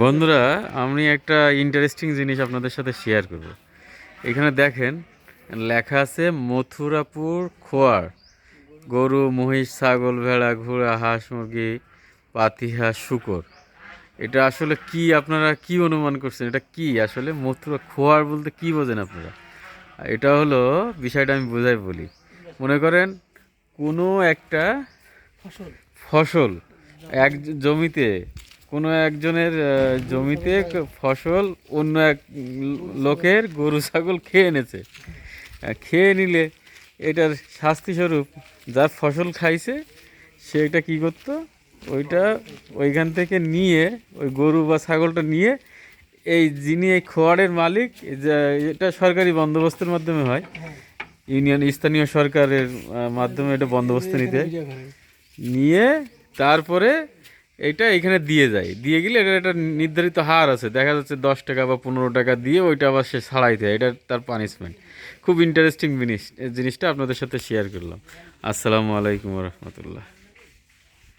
বন্ধুরা আমি একটা ইন্টারেস্টিং জিনিস আপনাদের সাথে শেয়ার করব। এখানে দেখেন লেখা আছে মথুরাপুর খোয়ার। গরু মহিষ ছাগল ভেড়া ঘোড়া হাঁস মুরগি পাতিহাঁস শুকর। এটা আসলে কি আপনারা কি অনুমান করছেন? এটা কি? আসলে মথুরা খোয়ার বলতে কি বোঝেন আপনারা? এটা হলো বিষয়টা আমি বোঝাই বলি। মনে করেন কোনো একটা ফসল এক জমিতে কোনো একজনের জমিতে ফসল অন্য এক লোকের গরু, ছাগল খেয়ে এনেছে। খেয়ে নিলে এটার শাস্তিস্বরূপ যার ফসল খাইছে, সে এটা কী করতো? ওইটা ওইখান থেকে নিয়ে, ওই গরু বা ছাগলটা নিয়ে, এই যিনি এই খোয়াড়ের মালিক এটা সরকারি বন্দোবস্তের মাধ্যমে হয়। ইউনিয়ন, স্থানীয় সরকারের মাধ্যমে এটা বন্দোবস্ত নিতে। নিয়ে তারপরে এইটা এখানে দিয়ে যায়। দিয়ে গেলে এটা একটা নির্ধারিত হার আছে। দেখা যাচ্ছে দশ টাকা বা পনেরো টাকা দিয়ে ওইটা আবার সে ছাড়াইতে হয় এটা তার পানিশমেন্ট খুব ইন্টারেস্টিং জিনিস জিনিসটা আপনাদের সাথে শেয়ার করলাম। আসসালামু আলাইকুম রহমতুল্লাহ।